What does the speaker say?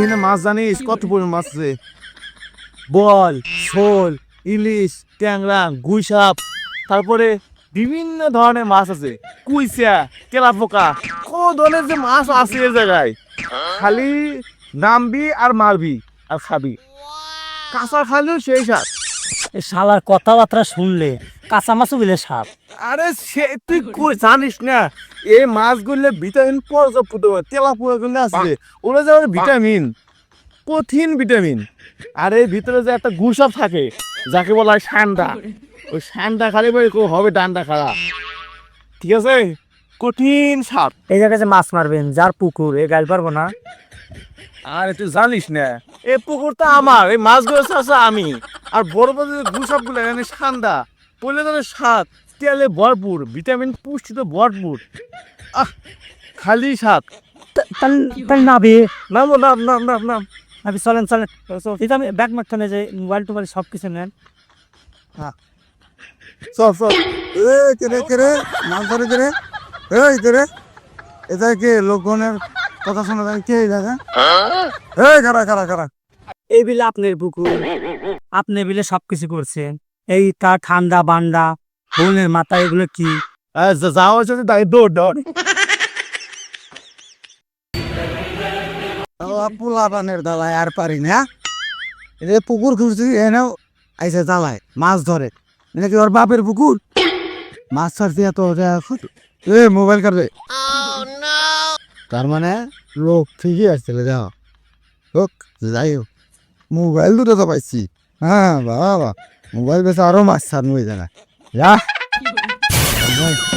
এখানে মাছ জানিস কত পরিমাণ মাছ আছে? বল শোল ইলিশ ট্যাংরা গুইসাপ তারপরে বিভিন্ন ধরনের মাছ আছে। কুইসা তেলাপোকা কত ধরনের যে মাছ আছে এই জায়গায়। খালি নামবি আর মারবি আর খাবি। কাঁচা খালেও সেই স্বাদ এই শালার কথাবার্তা শুনলে কাঁচা মাছও বিলে সাপ। আরে সে তুই জানিস না এই মাছগুলো ভিটামিন পর্যাপ্ত তেলাপুয়া গুলো আছে ওরা যে ভিটামিন কঠিন ভিটামিন। আর এই ভিতরে যে একটা গুসাপ থাকে যাকে বলা হয় সান্ডা ওই সান্ডা খালি বই হবে ডান্ডা খাড়া ঠিক আছে? কঠিন সাপ। এই জায়গায় যে মাছ মারবেন যার পুকুর এ গাইল পারব না। আরে তুই জানিস না এই পুকুরটা আমার এই মাছগুলো চাষা আমি। আর বড় বড় যে গুসাপগুলো এখানে সান্দা পড়লে তাদের স্বাদ তেলে ভরপুর ভিটামিন পুষ্টিতে ভরপুর। আহ খালি স্বাদ। তাহলে নাবি নাম নাম নাম নাম নাম। নাবি চলেন চলেন। এটা আমি ব্যাগ মারখানে যে মোবাইল টোবাইল সব কিছু নেন সব সব এ কেরে কেরে মাছ ধরে কেরে এই কেরে এটা কে? লোকগণের কথা শোনা যায় কে? দেখা এই কারা কারা কারা এই বিলে আপনার পুকুর আপনি বিলে সব কিছু করছেন এই তার ঠান্ডা বান্ডা বোনের মাথা এগুলো কি? আহ, যা- তাই দৌড় দৌড়। পোলা পানের দালায় আর পারি না এটা পুকুর খুঁজছি এনেও আইসে মাছ ধরে। এটা কি ওর বাপের পুকুর? মাছ এত এ মোবাইল কাটবে। তার মানে লোক ঠিকই আসছিল যাও। হোক যাই হোক। মোবাইল দুটো তো পাইছি। হ্যাঁ বাবা। মোবাইল বেশি আরও মাছ ছাড় হয়ে যায় যা।